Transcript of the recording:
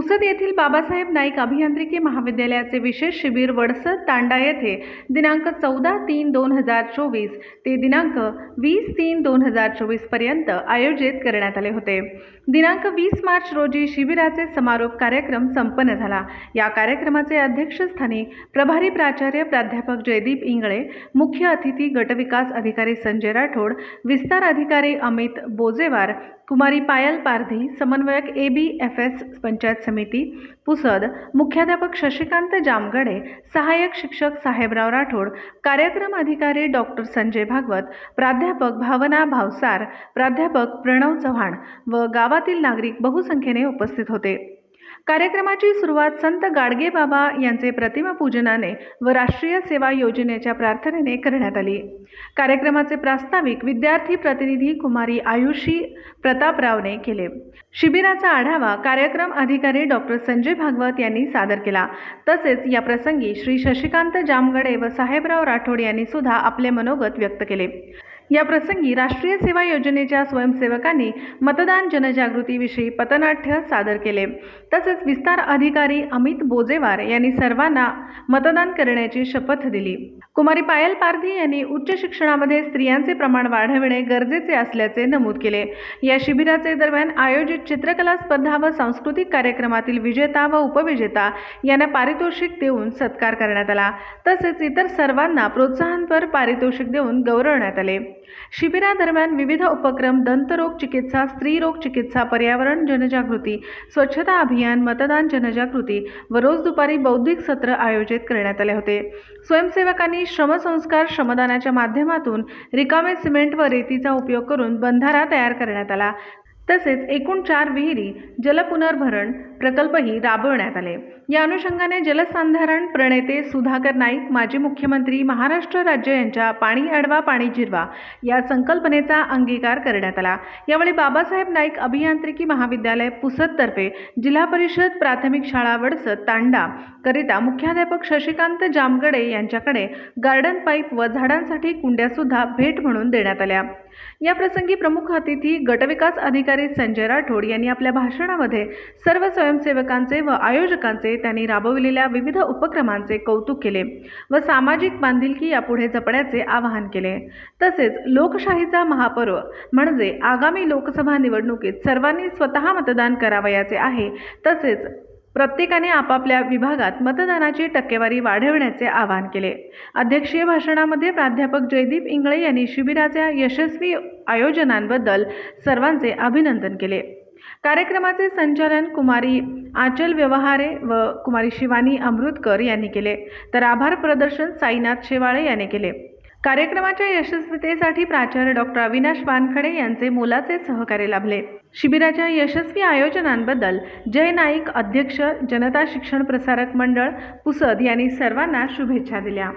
पुसद येथील बाबासाहेब नाईक अभियांत्रिकी महाविद्यालयाचे विशेष शिबिर वडसद तांडा येथे दिनांक चौदा तीन दोन हजार चोवीस ते दिनांक वीस तीन दोन हजार चोवीसपर्यंत आयोजित करण्यात आले होते. दिनांक वीस मार्च रोजी शिबिराचे समारोप कार्यक्रम संपन्न झाला. या कार्यक्रमाचे अध्यक्षस्थानी प्रभारी प्राचार्य प्राध्यापक जयदीप इंगळे मुख्य अतिथी गटविकास अधिकारी संजय राठोड विस्तार अधिकारी अमित बोजेवार कुमारी पायल पारधी समन्वयक A B F S panchayat समिती पुसद मुख्याध्यापक शशिकांत जामगडे सहाय्यक शिक्षक साहेबराव राठोड कार्यक्रम अधिकारी डॉक्टर संजय भागवत प्राध्यापक भावना भावसार प्राध्यापक प्रणव चव्हाण व गावातील नागरिक बहुसंख्येने उपस्थित होते. कार्यक्रमाची सुरुवात संत गाडगे बाबा यांचे प्रतिमा पूजनाने व राष्ट्रीय सेवा योजनेच्या प्रार्थनेने करण्यात आली. कार्यक्रमाचे प्रास्ताविक विद्यार्थी प्रतिनिधी कुमारी आयुषी प्रतापरावने केले. शिबिराचा आढावा कार्यक्रम अधिकारी डॉक्टर संजय भागवत यांनी सादर केला. तसेच या प्रसंगी श्री शशिकांत जामगडे व साहेबराव राठोड यांनी सुद्धा आपले मनोगत व्यक्त केले. या प्रसंगी राष्ट्रीय सेवा योजनेच्या स्वयंसेवकांनी मतदान जनजागृतीविषयी पथनाट्य सादर केले. तसेच विस्तार अधिकारी अमित बोजेवार यांनी सर्वांना मतदान करण्याची शपथ दिली. कुमारी पायल पारधी यांनी उच्च शिक्षणामध्ये स्त्रियांचे प्रमाण वाढविणे गरजेचे असल्याचे नमूद केले. या शिबिराचे दरम्यान आयोजित चित्रकला स्पर्धा व सांस्कृतिक कार्यक्रमातील विजेता व उपविजेता यांना पारितोषिक देऊन सत्कार करण्यात आला. तसेच इतर सर्वांना प्रोत्साहनपर पारितोषिक देऊन गौरवण्यात आले. शिबिरादरम्यान विविध उपक्रम दंतरोग चिकित्सा स्त्रीरोग चिकित्सा पर्यावरण जनजागृती स्वच्छता अभियान मतदान जनजागृती व रोज दुपारी बौद्धिक सत्र आयोजित करण्यात आले होते. स्वयंसेवकांनी श्रमसंस्कार श्रमदानाच्या माध्यमातून रिकामे सिमेंट व रेतीचा उपयोग करून बंधारा तयार करण्यात आला. तसेच एकूण चार विहिरी जलपुनर्भरण प्रकल्पही राबवण्यात आले. या अनुषंगाने जलसंधारण प्रणेते सुधाकर नाईक माजी मुख्यमंत्री महाराष्ट्र राज्य यांच्या पाणी अडवा पाणी जिरवा या संकल्पनेचा अंगीकार करण्यात आला. यावेळी बाबासाहेब नाईक अभियांत्रिकी महाविद्यालय पुसदतर्फे जिल्हा परिषद प्राथमिक शाळा वडसद तांडा करिता मुख्याध्यापक शशिकांत जामगडे यांच्याकडे गार्डन पाईप व झाडांसाठी कुंड्यासुद्धा भेट म्हणून देण्यात आल्या. या प्रसंगी प्रमुख अतिथी गटविकास अधिकारी संजय राठोड यांनी आपल्या भाषणामध्ये सर्व स्वयंसेवकांचे व आयोजकांचे त्यांनी राबविलेल्या विविध उपक्रमांचे कौतुक केले व सामाजिक बांधिलकी यापुढे जपण्याचे आवाहन केले. तसेच लोकशाहीचा महापर्व म्हणजे आगामी लोकसभा निवडणुकीत सर्वांनी स्वतः मतदान करावयाचे आहे. तसेच प्रत्येकाने आपापल्या विभागात मतदानाची टक्केवारी वाढवण्याचे आवाहन केले. अध्यक्षीय भाषणामध्ये प्राध्यापक जयदीप इंगळे यांनी शिबिराच्या यशस्वी आयोजनांबद्दल सर्वांचे अभिनंदन केले. कार्यक्रमाचे संचालन कुमारी आचल व्यवहारे व कुमारी शिवानी अमृतकर यांनी केले. तर आभार प्रदर्शन साईनाथ शेवाळे यांनी केले. कार्यक्रमाच्या यशस्वीतेसाठी प्राचार्य डॉक्टर अविनाश वानखडे यांचे मोलाचे सहकार्य लाभले. शिबिराच्या यशस्वी आयोजनांबद्दल जय नाईक अध्यक्ष जनता शिक्षण प्रसारक मंडळ पुसद यांनी सर्वांना शुभेच्छा दिल्या.